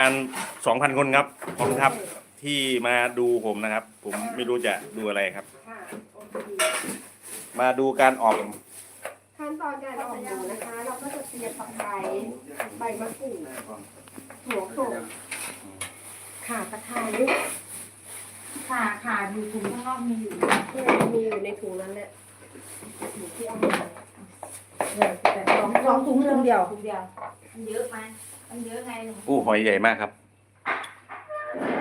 การสองพันคนครับขอบคุณครับที่มาดูผมนะครับ ผมไม่รู้จะดูอะไรครับ ค่ะโอเคมาดูการออกขั้นตอนการออกหมูนะคะ เราก็จะเตรียมผักไทยใบมะกรูดหัวโขลกข่าตะไคร้ค่ะค่ะอยู่ถุงข้างนอกมีอยู่ที่มีอยู่ในถุงนั้นแหละอยู่ที่เอามาเออแต่สองสองถุงถุงเดียวถุงเดียวมันเยอะไหม มันเยอะไงหนูกู้หอยใหญ่มากครับ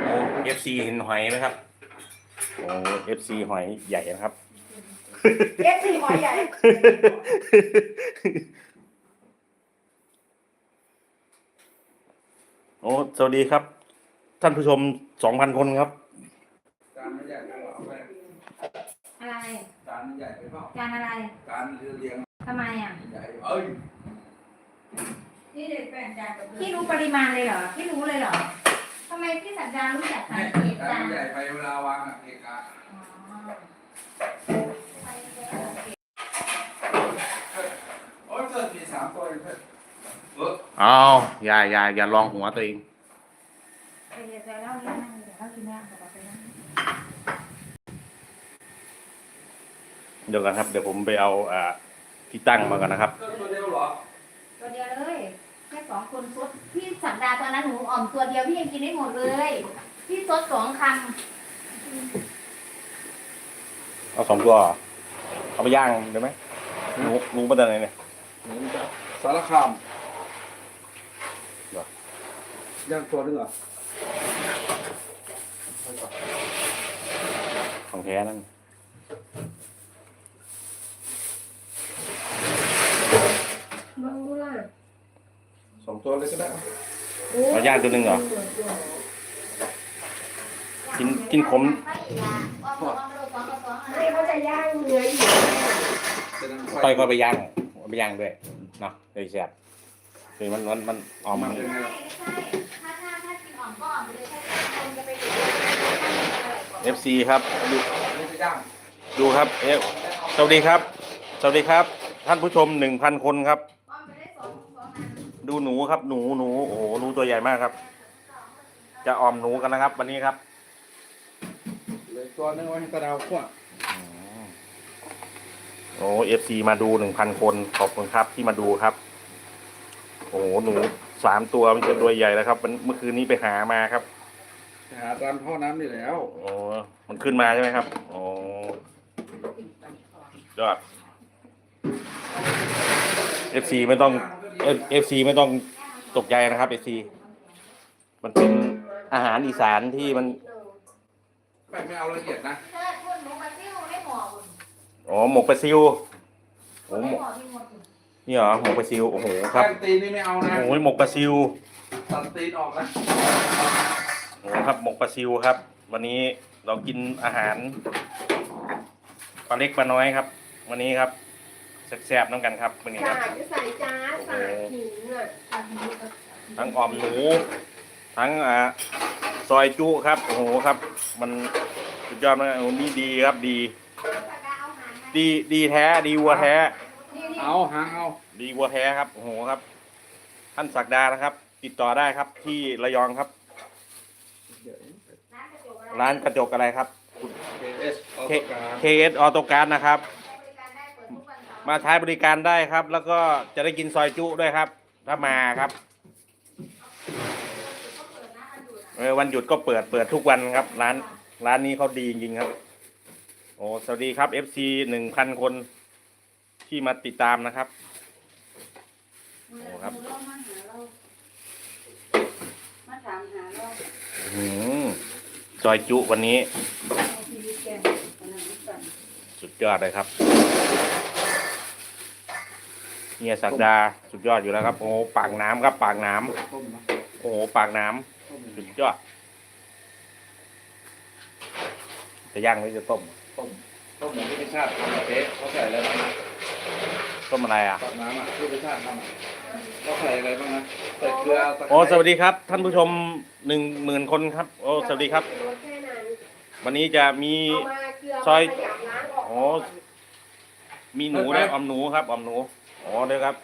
โอ้เอฟซีเห็นหอยไหมครับ โอ้เอฟซีหอยใหญ่นะครับ เอฟซีหอยใหญ่โอ้ สวัสดีครับ ท่านผู้ชมสองพันคนครับ จานไม่ใหญ่ไปเปล่าแม่อะไร จานใหญ่ไปเปล่าจานอะไรจานเรียงทำไมอะ ใหญ่เอ้ย พี่เด็กแบ่งจานพี่รู้ปริมาณเลยเหรอ พี่รู้เลยเหรอทำไมพี่สัญญารู้จักสัแม่งเกตจาจานนใหญ่ไปเวลาวางอะเกะกะอ๋อโอ้ยเกิดมีสามตัวเองเพื่อนเออเอาอย่าอย่าอย่าลองหัวตัวเองไปเดี๋ยวไปเล่าเรื่องนั่งเดี๋ยวเล่ากินแม่ขอไปนั่งเดี๋ยวกันครับ เดี๋ยวผมไปเอาอ่าที่ตั้งมาก่อนนะครับเกิดตัวเดียวเหรอ ตัวเดียวเลยแค่ สองคนซดพี่สัปดาห์ตอนนั้นหนูอ่อมตัวเดียวพี่ยังกินได้หมดเลย พี่ซดสองคเอาสองตัวเหรอเอาไปย่างได้ไหมหนูหนูมาจากไหนเนี่ยสารคามเหรอย่างตัวนึงเหรอของแท้นั่นลองดูล่ะ ส องตัวเลยก็ได้โอ้เอาย่างตัวหนึ่งเหรอำกินกินขมอ่อมตัวอ่อมตัวสองตัวสองอะให้เขาจะย่างเนื้ออยู่จะนั่งต่อยก็ไปย่างเอาไปย่างด้วยเนาะเลยแซ่บคือมันมันมันออมไม่ใช่ไม่ใช่ถ้าถ้าถ้ากินอ่อมก็อ่อมไปเลยถ้ากินคนจะไปอยู่เอฟซีครับ ดูไม่ไปย่างดูครับเอฟสวัสดีครับ สวัสดีครับ ท่านผู้ชมหนึ่งพันคนครับ ดูหนูครับหนูหนูโอ้โหหนูตัวใหญ่มากครับ จะออมหนูกันนะครับ วันนี้ครับเหลยตัวนึงไว้ให้กระดาวขั้วโอ้เอฟซีมาดูหนึ่งพันคนขอบคุณครับที่มาดูครับ โอ้โหหนูสามตัวมันจะตัวใหญ่แล้วครับมันเมื่อคืนนี้ไปหามาครับไปหาตามท่อน้ำนี่แล้วโอ้มันขึ้นมาใช่ไหมครับโอ้ยอดเอฟซีไม่ต้อง เอฟซีไม่ต้องตกใจนะครับเอฟซีมันเป็นอาหารอีสานที่มันแม่ไม่เอาละเอียดนะเธอคุณหนูมาซิ่วไม่หมอคุณอ๋อหมกปลาซิวโอ้ไม่หมกหมอที่หมดนี่เหรอหมกปลาซิวโอ้โหครับแป้งตีนนี่ไม่เอานะโอ้ยหมกปลาซิวตัดตีนออกนะโอ้ครับหมกปลาซิวครับ วันนี้เรากินอาหารปลาเล็กปลาน้อยครับ วันนี้ครับ แซ่บๆน้ำกันครับวันนี้คสารับ ดจะใส่จ้าสาดหินอะทั้งออมหนูทั้งอ่าซอยจุครับโอ้โหครับ มันสุดยอดมากโอ้โหนี่ดีครับดี ดีดีแท้ดีวัวแท้ เอาหางเอาดีวัวแท้ครับโอ้โหครับ ท่านศักดานะครับ ติดต่อได้ครับที่ระยองครับ ร้านกระจกอะไรครับเคเอสออ K โต้การ KS Auto Card นะครับ มาใช้บริการได้ครับ แล้วก็จะได้กินซอยจุด้วยครับ ถ้ามาครับเออวันหยุดก็เปิดเปิดทุกวันครับ ร้านร้านนี้เขาดีจริงครับ โอ้สวัสดีครับ FC หนึ่งพันคนที่มาติดตามนะครับโอ้ครับมาถามหาเราอืมซอยจุวันนี้ชีวิตแกอันนั้สุดยอดเลยครับ เฮียศักดาสุดยอดอยู่แล้วครับ โอ้ปากน้ำครับ ปากน้ำต้มนะโอ้โหปากน้ำต้มสุดยอด จะย่างหรือจะต้ม ต้มต้มเหมือนที่เป็นชาติทำอะเป๊ะเขาใส่อะไรบ้างนะต้มอะไรอะ ตักน้ำอะที่เป็นชาติทำอะเขาใส่อะไรบ้างนะใส่เกลือตะไคร้โอ้สวัสดีครับ ท่านผู้ชมหนึ่งหมื่นคนครับ โอ้สวัสดีครับแค่นั้นวันนี้จะมีเอามาเกลือซอยขยำล้างออกโอ้ มีหนูด้วยออมหนูครับออมหนู อ๋อเด้อครับ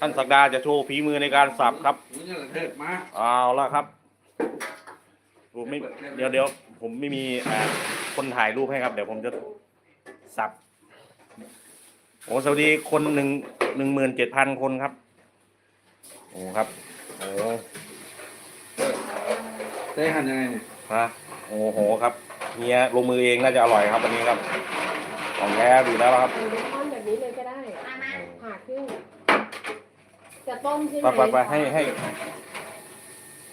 ท่านศักดาจะโชว์ฝีมือในการสับครับนี่จะเทิดมาเอาละครับผมไม่เดี๋ยวเดี๋ยวผมไม่มีอ่าคนถ่ายรูปให้ครับ เดี๋ยวผมจะสับโอ้สวัสดีคนหนึ่งหนึ่งหมื่นเจ็ดพันคนครับโอ้ครับโอ้ได้หั่นยังไงเนี่ยฮะโอ้โหครับเฮียลงมือเองน่าจะอร่อยครับวันนี้ครับของแท้ดีแล้วครับ เอาเบคอนแบบนี้เลยก็ได้ มามา ผ่าครึ่ง จะต้มใช่ไหไปมไปไปให้ให้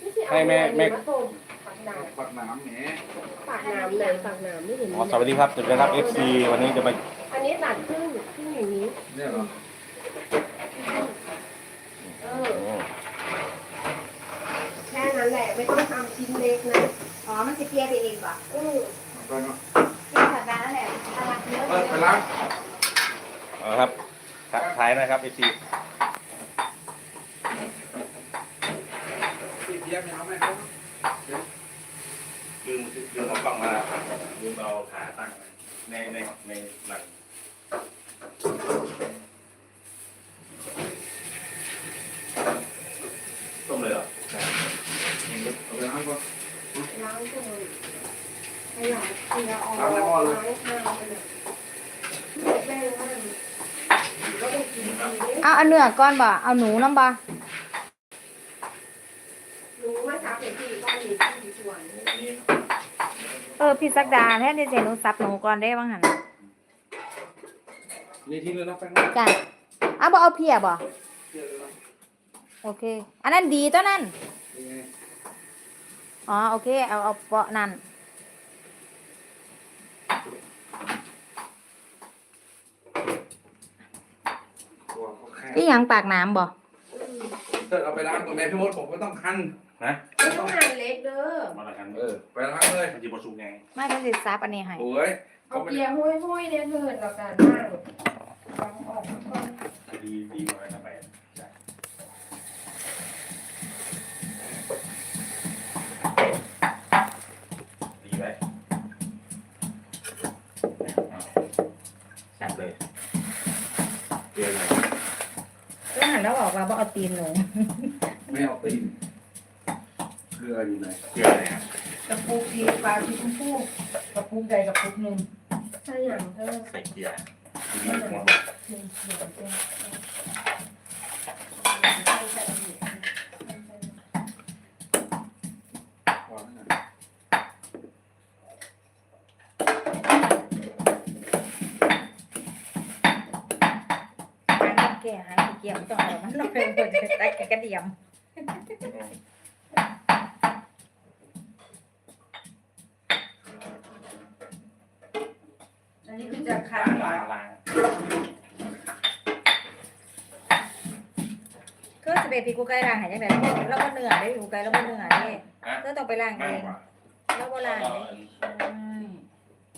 ไม่ใช่เอาให้แม่แม่มาต้มปักน้ปักน้ำแหมำปักน้ำไหนปักน้ำไม่เห็นอ๋อสวัสดีครับจุดนะครับ FC วันนี้จะมาอันนี้ตัดครึ่งครึ่งอย่างนี้ เนี่ยเหรอเออโอ้แค่นั้นแหละไม่ต้องทำชิ้นเล็กนะ อ๋อ มันจะเปียไปเองป่ะเออไปเนาะพี่สัปดาห์นั่นแหละตลาดเยอะเออไปล้างเอาครับทักทายนะครับ FC พี่เทียบเอาไหมครับลืมลืมเอากล้องมาลืมเอาขาตั้งในใน ออพี่สักดาแท้ที่เจหนูสับหนูก่อนได้บ้างหันนี่ทิ้งเลยนะแป้งจ้ะเอาบ่เอาเพียบ่เทียบเลยนะโอเค อันนั้นดีตัวนั้นนี่ไงอ๋อโอเค เอาเอาเปาะนั่นตัวเขาแค่ที่หยังปากน้ำบ่เทิดเอาไปล้างก่อนแม่พี่มดผมก็ต้องคัน นะไม่ต้องหั่นเล็กเด้อมาละกันเออไปล้างเลยมันจะมาสูงไงไม่ต้องสิซับอันนี้ให้โอ้ยเอาเขาไม่เกียร์ห้อยห้อยๆเนี่ยเถิดแล้วกันนั่งวางออกก่อนดีดีกว่าอะไรนะไปดีไหมแซ่บเลยเกลือเลยแล้วหันแล้วบอกว่าบ่เอาตีนหนูไม่เอาตีน เกลืออยู่ไหนเกลือเลยครับกระปุกดีปลาสีชมพูกระปุกใดกระปุกหนึ่งใช่อย่างเธอใส่เกลือดีหมดหนึ่งเขียวเจ้าวางไว้หน่อยหางแก่หางเกี่ยมต้องเอามันลอยหมดใส่กระเดียม อันนี้คือจะคัด ล้างล้าง ก็จะไปปีกูไก่ล้างใหายจังไดแล้วก็เนื้อได้กูไก่แล้วก็เนื้อได้ก็ต้องไปล้างเอง่ายงกว่าแล้วก็ล้างได้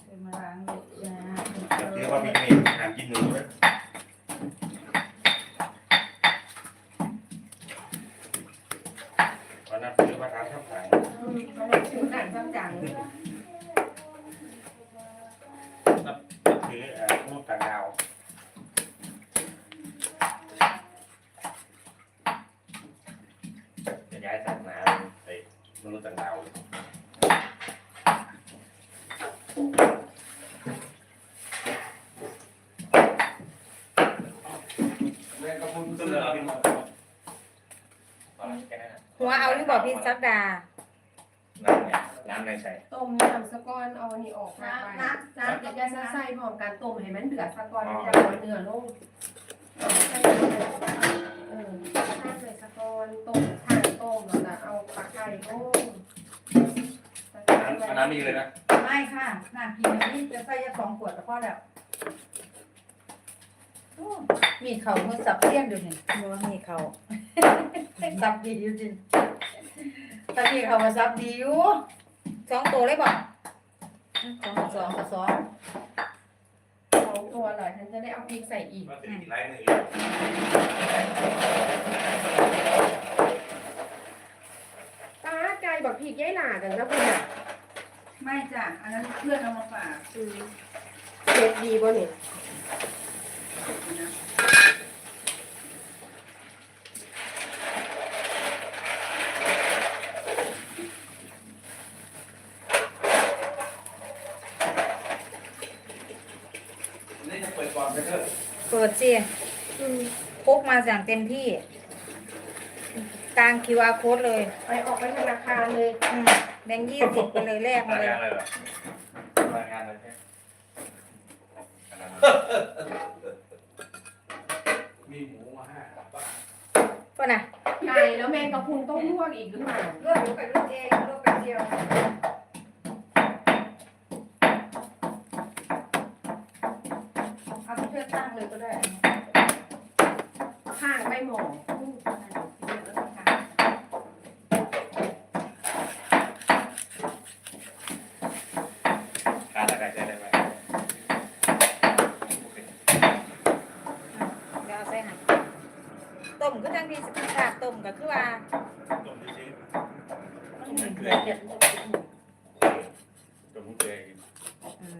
เป็นมาล้างเลยจ้าเรียกว่าพี่เมย์หากินหนูเลยวันนั้นซื้อมาทานข้าวขายเขาเลยชื่อหนังจำจังนับถือเอ่อพวกต่างดาวจะย้ายศาสนาไป มนุษย์ต่างดาวแม่กระพุ้งซึ่เสื้งอเราเป็นตอนนั้นแค่นั้นหัวเอาที่บอกพี่สักดา น้ำเนี่ยน้ำในใส่ต้มน้ำสะก้อนเอาอันนี้ออกมาไปน้ำน้ำจะจะใส่พร้อมกันต้มให้มันเดือดสะก้อนมันจะลอยเนื้อลงใส่เออใส่เลยสะก้อนต้มถ่านต้มแล้วก็เอาปลาไก่ลงน้ำเอาน้ำนี่เลยนะไม่ค่ะน้ำกินอันนี้จะใส่ยาสองขวดก็พอแล้วโอ้มีเขาเมื่อสับเลี่ยนเดี๋ยวนี้หัวมีเขาสับดีอยู่จริงตอนนี้เขามาสับดีอยู่สองตัวเลยบอกสองสองกับสองสองตัวเลยฉันจะได้เอาพริกใส่อีก มาถึงไล่มือต พริกย้ายหนาจังนะคุณอะไม่จ้ะ อันนั้นเพื่อนเอามาฝากอืมเผ็ดดีบ่เนี่ยนเปิดปเเปิดสิอืพกมาอย่างเต็มที่ กลาง QR code เลยไปออกไปธนาคารเลยอืมแบงค์ยี่สิบไปเลยแลกมาเลยรายงานอะไรเหรอรายงานอะไรเนี่ยมีหมูมาให้กลับบ้านก็น่ะไก่แล้วแมงกะพรุนต้องลวกอีกหรือเปล่าลวกกับลูกเองลวกกับเดียวเอาเพื่อตั้งเลยก็ได้ ข้างไม่หมอ การอะไรใช้ได้ไหมโอเค เดี๋ยวเอาใส่หั่นต้มก็จังดีสิ กาต้มก็คือว่าจมที่ชิ้นมันเหมือนเกลือเด็ดจมเกลือกินอืม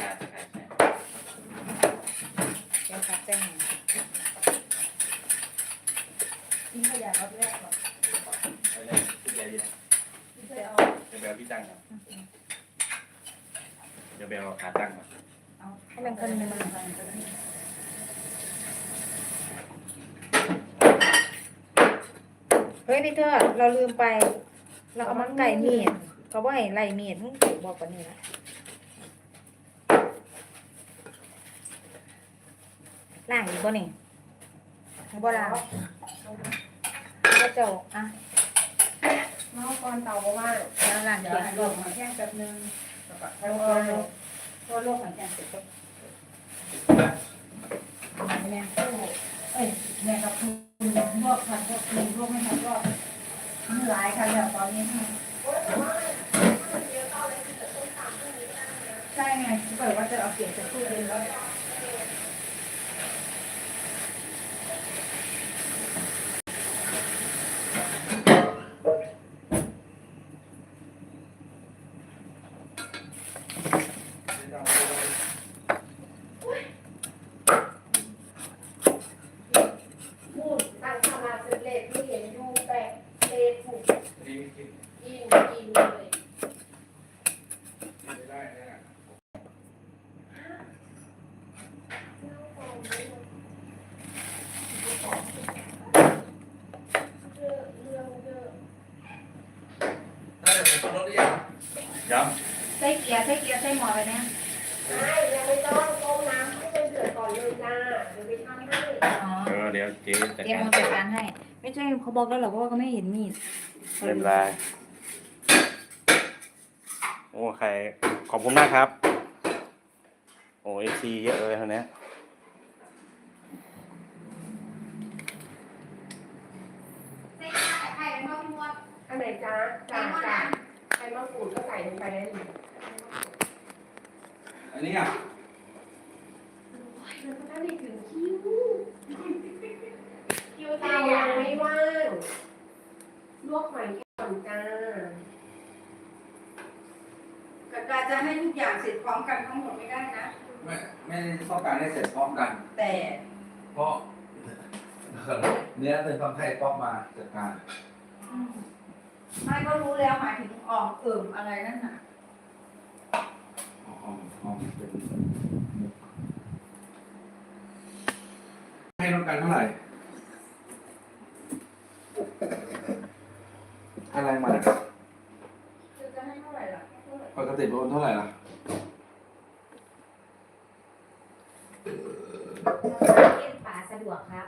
การใช้เดี๋ยวครับแจ้งทิ้งขยะเอาไปแลกก่อนไปเลยทุกอย่างดีนะเดี๋ยวเอาเดี๋ยวแบลพี่ตั้งก่อนเดี๋ยวแบลขาตั้งก่อนเอาให้มันขึ้นมันเฮ้ยนี่ เธอเราลืมไป เราเอามันไก่มีดเขาบอกให้ไล่มีดมึงบอกกันนี่ละล่างอีกบ่นี่บ่ล่างก็เจ้าอะเมาก่อนเตาบ่ว่างแล้วล่างเดี๋ยวเก็บให้ลลงงมาแค่แป๊บนึงแล้วก็เพราะโลกของแกเสร็จก็แม่เอ้ยแม่กับคุณพวกทันพวกคุณพวกไม่ทันก็ มันหลายค่ะแบบตอนนี้ค่ะใช่ไงเปิดว่าจะเอาเสียงจากตู้เย็นแล้ว พูดตั้งสมาธิเลขที่เห็นอยู่แปะเลขถูก นี่กิน กินกินเลย ไม่ได้นะ เรื่องเรื่องเรื่อง ได้ผมต้นรถหรือยัง ย้ ใส่เกียร์ใส่เกียร์ใส่หมอไปเนี่ย ไม่ยังไม่ต้องต้มน้ำให้มันเดือดก่อนเลยจ้าเดี๋ยวไปทำให้ อ๋อำเออเดี๋ยว เจ๊จัดเตรียมการมาจัดการให้ ไม่ใช่เขาบอกแล้วเหรอว่าเขาไม่เห็นมีดเรียบร้อยโอ้ใครขอบคุณมากครับ โอ้เอซีเยอะเลยเท่านี้ใส่ไข่เป็นมะม่วงอันไหนจ้าจ้าจ้าใครมะกรูดก็ใส่ลงไปได้เลยอันนี้อะ โอ้ยมันก็ได้ไม่ถึงคิวคิวเตายังไม่ว่าง ลวกหอยก่อนจ้าการจะให้ทุกอย่างเสร็จพร้อมกันทั้งหมดไม่ได้นะ ไม่ไม่ต้องการให้เสร็จพร้อมกัน แต่เพราะเนื้อเป็นต้องให้ป๊อปมาจัดการไม่ก็รู้แล้วหมายถึงออกเอิ่มอะไรนั่นน่ะหอมหอมเป็นให้ต้องการเท่าไหร่ อะไรมาเนี่ยจะให้เท่าไหร่ล่ะปกติโดนเท่าไหร่ล่ะ เล่นป่าสะดวกครับ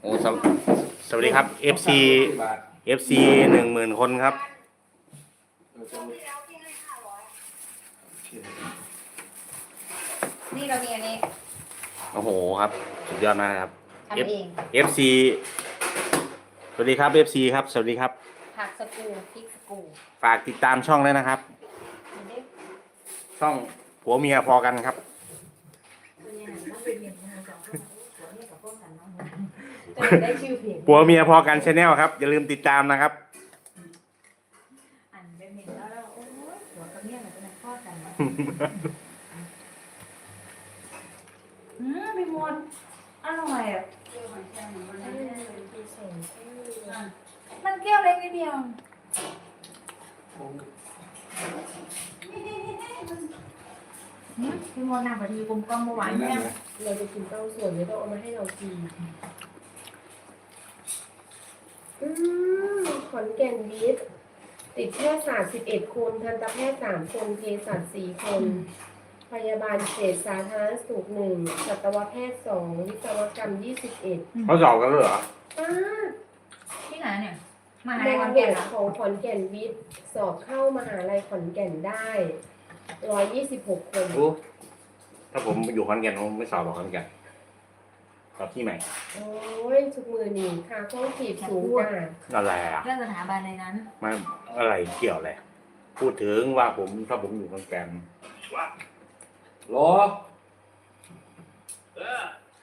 โอ้สวสวัสดีครับ FC บาท FC หนึ่งหมื่นคนครับ นี่เรามีอันนี้ โอ้โหครับ สุดยอดมากครับ ทำเอง FC สวัสดีครับ FC ครับ สวัสดีครับ ผักสกรูพริกสกรูฝากติดตามช่องด้วยนะครับนี่ช่องผัวเมียพอกันครับ ตัวนี้มันเป็นเมียของเราสองคนหัวเนี่ยกับพวกกันเนาะจะได้ชื่อเพจผัวเมียพอกันชาแนลครับ อย่าลืมติดตามนะครับ อันเป็นเมียแล้วแล้วโอ้ยหัวกับเมียมันเป็นพ่อกันเนาะอืมพี่มนอร่อยอะ มันแก้วเล็กนิดเดียวพี่มดน้ำพอดีกลมกล่อมหวานแม่เราจะกินเต้าส่วนไม่ต้องเอามาให้เรากิน อืมขอนแก่นวิทย์ติดแพทยศาสตร์11คน ทันตแพทย์3คนเภสัช4คน พยาบาลเศษสาธารณสุข1สัตวแพทย์2วิศวกรรม21เขาสอบกันเลยเหรอป้าดที่ไหนเนี่ย มหาแมลัยงขอนเด็แก่นกเหรอของขอนแก่นวิทย์สอบเข้ามหาลัยขอนแก่นได้126คน รู้ถ้าผมอยู่ขอนแก่นผมไม่สอบหรอกขอนแก่นสอบที่ใหม่โอ้ยทุกมือนี่ค่าข้องถีบสูงจ้าอะไรอะเรื่องสถาบันในนั้น มันอะไรเกี่ยวอะไรพูดถึงว่าผมถ้าผมอยู่ขอนแก่นโหล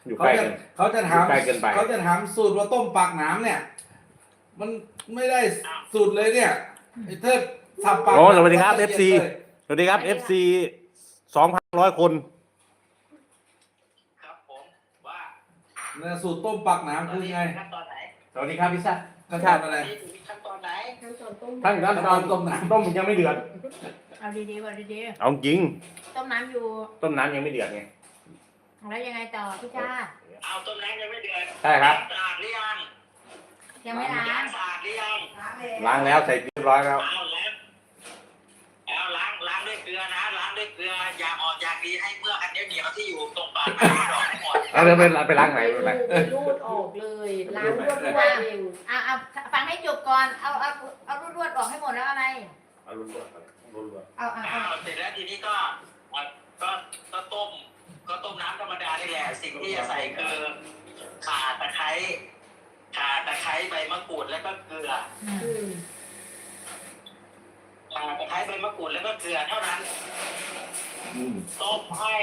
อยู่เขาใกล้จะกัน เขาจะถามใกล้เกินไป เขาจะถามสูตรว่าต้มปากน้ำเนี่ย มัน ไม่ได้สูตรเลยเนี่ยไอ้เทิดสับปากโอ้สวัสดีครับละเอีย FC เลยสวัสดีครับ FC สองพันร้อยคน ครับผมว่าเนี่ยสูตรต้มปากน้ำคือไงขั้นตอนไหนสวัสดีครับพี่ซ่าขั้นตอนอะไรนี่ถึงขั้นตอนไหนขั้นตอนต้มท่านครับตอนต้มน้ำต้มยังไม่เดือด เอาดีๆก่อนดีเอาจริง ๆต้มน้ำอยู่ ต้มน้ำยังไม่เดือดไง แล้วยังไงต่อพี่ชาติเอาต้นน้ำยังไม่เดือดใช่ครับสะอาดหรือยัง ยังไม่ล้าล้างงสะอาดหรือยังล้างแล้วใส่เรียบร้อยแล้วเอาแล้วเอาล้างล้างด้วยเกลือนะล้างด้วยเกลืออย่าออกอยากดีให้เมื่อกอันเหนียวเหนียวๆที่อยู่ตรงปากมันออกให้หมดแล้วเดี๋ยวไปไปล้างไหนไปล้างไปรูดออกเลยล้างรวดรวดเองเอาเอาฟังให้จบก่อนเอาเอาเอารวดๆออกให้หมดแล้วอะไรเอาลุ้นๆก่อนลุ้นเอาเอาเอาเอาเสร็จแล้วทีนี้ก็อะก็ก็ต้มก็ต้มน้ำธรรมดานี่แหละสิ่งที่จะใส่คือข่าตะไคร้ ข่าตะไคร้ใบมะกรูดแล้วก็เกลืออืมอืมข่าตะไคร้ใบมะกรูดแล้วก็เกลือเท่านั้นๆอืมต้มให้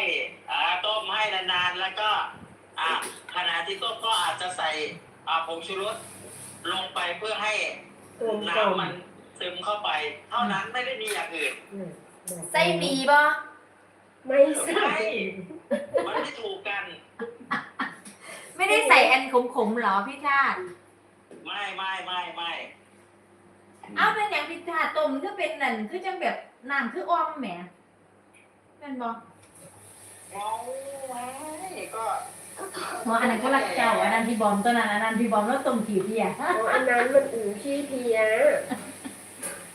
อ่าต้มให้นานๆ แล้วก็อ่าขณะที่ต้มก็อาจจะใส่อ่าผงชูรสลงไปเพื่อให้กลมกล่อมน้ำมันซึมเข้าไป เท่านั้นไม่ได้มีอย่างอื่นเนี่ยแบบไส้หมีบ่ไม่ใส่มันไม่ถูกกัน ไม่ได้ใส่แอนขมๆเหรอพี่ชาติไม่ไม่ไม่ไม่เอาเป็นอย่างพี่ชาติต้มก็เป็นนั่นคือจังแบบน้ำคืออ้อมแหมเป็นบ่เอาไว้ก็หมออันนั้นก็รักเจ้าอันนั้นพี่บอมตัวนั้นอันนั้นพี่บอมแล้วต้มขี้เพียอ๋ออันนั้นมันอูขี้เพีย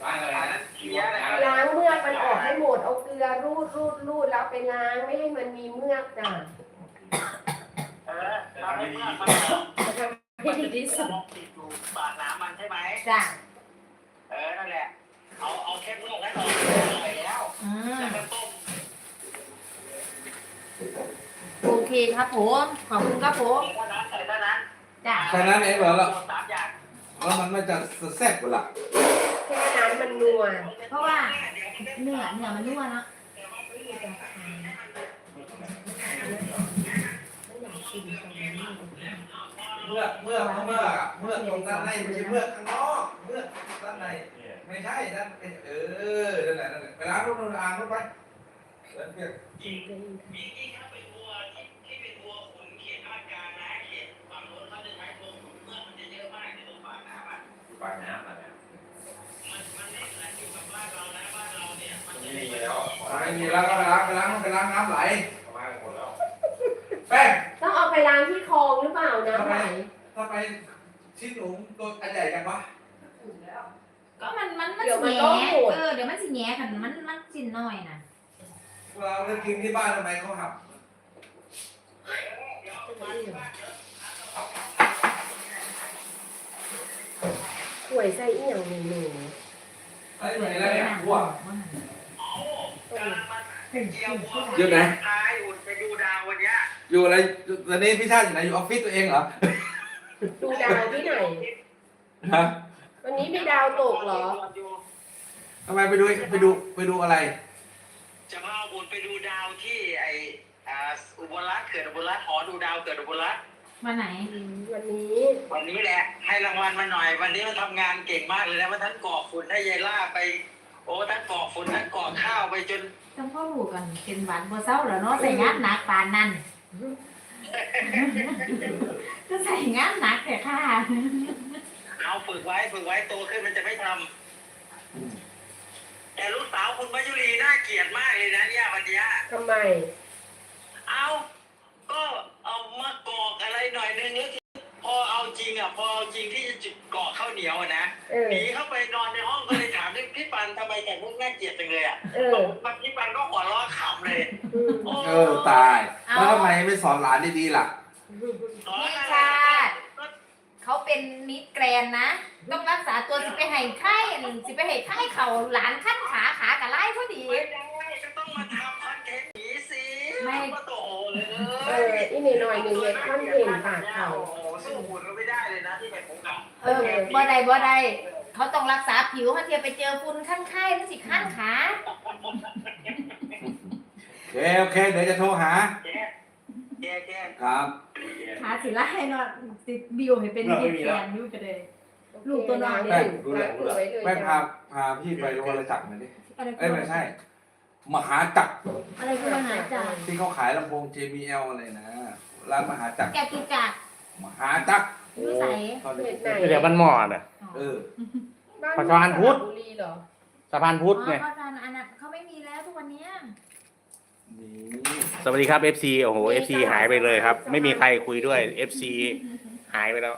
ล้างอะไรนะเคี้ยนะล้างเมือกมันออกให้หมดเอาเกลือรูดรูดรูดแล้วไปล้างไม่ให้มันมีเมือกจ้ะ เออทำให้เมื่อมันจะทำให้ดีที่สุดลงติดอยู่ปากน้ำมันใช่ไหมจ้ะเออ นั่นแหละ เอาเอาแค่เมื่อกนั้นออกไปแล้วอืมแล้วก็ต้มโอเคครับผมขอบคุณครับผมใส่เท่านั้นใส่เท่านั้นจ้ะแค่นั้นเองเหรอแล้วสามอย่างแล้วมันไม่จะแซ่บกว่าล่ะแค่นั้นมันนัวเพราะว่าเนื้อเนื้อมันนัวเนาะ ชินตรงนี้เมื่อเมื่อเมื่อเมื่อตรงด้านในไม่ใช่เมื่อข้างนอก เมื่อด้านในไม่ใช่นั่นเป็นเออ นั่นแหละนั่นแหละไปล้างรถนู่นอ่างรถไปเดินเปียกมีที่เขาเป็นวัวที่ที่เป็นวัวขุนเขตภาคกลางนะเขตฝั่งโน้นเขาจะใช้ตัวขุนเมื่อกมันจะเยอะมากในตรงปากน้ำอะปากน้ำอะไรมันมันไม่เหมือนอยู่กับบ้านเรานะบ้านเราเนี่ยมันจะไม่มีแล้วไม่มีแล้วก็ไปล้างไปล้างไปล้างน้ำไหลประมาหมดแล้ว แป้ง ล้างที่คลองหรือเปล่าน้ำไหลทำไมชิ้นหนูตัวอันใหญ่จังวะก็มันมันมันเดี๋ยวสิมันแหต้องน่โหด เออเดี๋ยวมันสิแหน่กันมันมันสิน้อยน่ะเราเล่นกินที่บ้านทำไมเขาหับหวยใส่อีหยังหนึ่งหนึ่งไอ้ไหนแล้วเนี่ยวัวกำลังมาเกี่ยววัวอยู่ไหน อยู่อะไรตอนนี้พี่ชาติอยู่ไหนอยู่ออฟฟิศตัวเองเหรอดูดาวที่ไหน ฮะวันนี้มีดาวตกเหรอ ทำไมไปดูไปดูไปดูอะไร จะพาอุ่นไปดูดาวที่ไออ่าอุบลรัตน์เกิดอุบลรัตน์หอดูดาวเกิดอุบลรัตน์มาไหน วันนี้วันนี้แหละ ให้รางวัลมาหน่อย วันนี้มันทำงานเก่งมากเลยนะว่าทั้งกรอกฝุ่นให้ยายล่าไป โอ้ทั้งกรอกฝุ่นทั้งกรอกข้าวไปจน ต้องพ่อลูกกันเป็นหวานบ่เศร้าแล้วเนาะใส่งานหนักปานนั้น ก็ใส่งานหนักแต่ค่ะเอาฝึกไว้ฝึกไว้โตขึ้นมันจะไม่ทแต่ลูกสาวคุณมายุรีน่าเกลียดมากเลยนะเนี่ยวันเนี้ย ทำไมาเกลียดจังเลยอะเออบอกพี่ปันก็หัวเราะขำเลยอืมโอ้เออตายแล้วทำไมไม่สอนหลานดีๆล่ะสอนนี่อะไรชาติเขาเป็นมิตรแกรนนะ ต้องรักษาตัวสิไปให้ไข้สิไปให้ไข้เขาหลานขั้นขาขากะไล่พอดี ไม่ได้ก็ต้องมาทำคอนเทนต์หนีสิไม่ ก็โตเลยเอออีนี่หน่อยหนึ่งเห็ดข้อนเห็นปากเขา โอ้โหสู้หุ่นก็ไม่ได้เลยนะที่เป็นผมกับเออบ่ได้บ่ได้ เขาต้องรักษาผิวถ้าเทียบไปเจอฝุ่นขั้นไข้แล้วสิขั้นขาโอเคโอเค เดี๋ยวจะโทรหา แกแกแกครับขาสิไล่เนาะติดบิวให้เป็นมิตรแกรนอยู่จะได้ลูกตัวน้อยล้างมือล้างมือไว้เลยแม่พาจ้ะพาพี่ไปวรจักรหน่อยดิ อะไรเอ้ยไม่ใช่ มหาจักรอะไรคือมหาจักรที่เขาขายลำโพง JBL อะไรนะ ร้านมหาจักรแกกิจักรมหาจักร นิสัยตอนนี้เห็ดไหนเดี๋ยวมันหมอน่ะ เออบ้านประชาชนพุทธสระบุรีเหรอสะพานพุทธไงอ๋อเขาทานอันนั้นเขาไม่มีแล้วทุกวันเนี้ย นี่สวัสดีครับ FC โอ้โห FC หายไปเลยครับ ไม่มีใครคุยด้วย FC หายไปแล้ว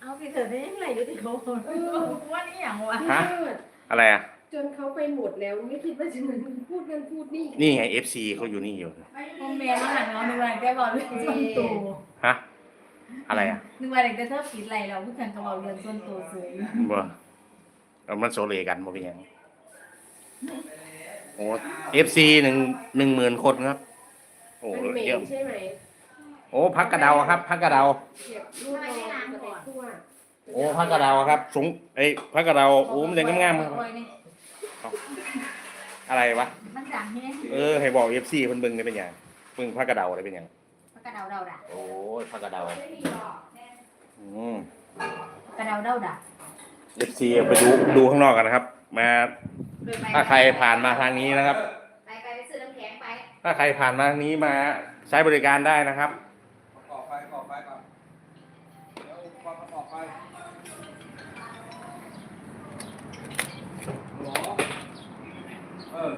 เอาไปเถอะได้ยังไงอยู่ที่เขาว่านี่อย่างวะฮะ อะไรอะ จนเขาไปหมดแล้วไม่คิดว่าจะพูดกันพูดนี่นี่ไง FC เขาอยู่นี่อยู่โมเมนต์หันเอาหนึ่งวันแกบอกเรื่องส่วนตัวฮะ อะไรอะหนึ่งวันแกเธอปิดไรเราพูดกันกับเราเรื่องส่วนตัวเสยบ่เอามันโซเลกันบ่เป็นหยังโอ้ FC หนึ่งหนึ่งหมื่นคนครับ โอ้มันเหม็เยอะนใช่ไหมโอ้พักกระเดาครับพักกระเดา เก็บรูปเราจะไปทั่วโอ้พักกระเดาครับ สูงเอ้ยพักกระเดาโอ้มันยังงามๆครับอะไรวะมันดังใช่ไหมเออให้บอก FC เพิ่นเบิ่งได้เป็นหยังเบิ่งพักกระเดาได้เป็นหยัง กระเดาเดาด่าโอ้ยพักกระเดาอืมกระเดาเดาด่า FC ไปดูดูข้างนอกกันนะครับ มาถ้าใครผ่านมาทางนี้นะครับ ไปไปไปซื้อน้ำแข็งไป ถ้าใครผ่านมาทางนี้มาใช้บริการได้นะครับก่อไฟก่อไฟก่อนเดี๋ยวอุปกรณ์ประกอบไฟหรอเออ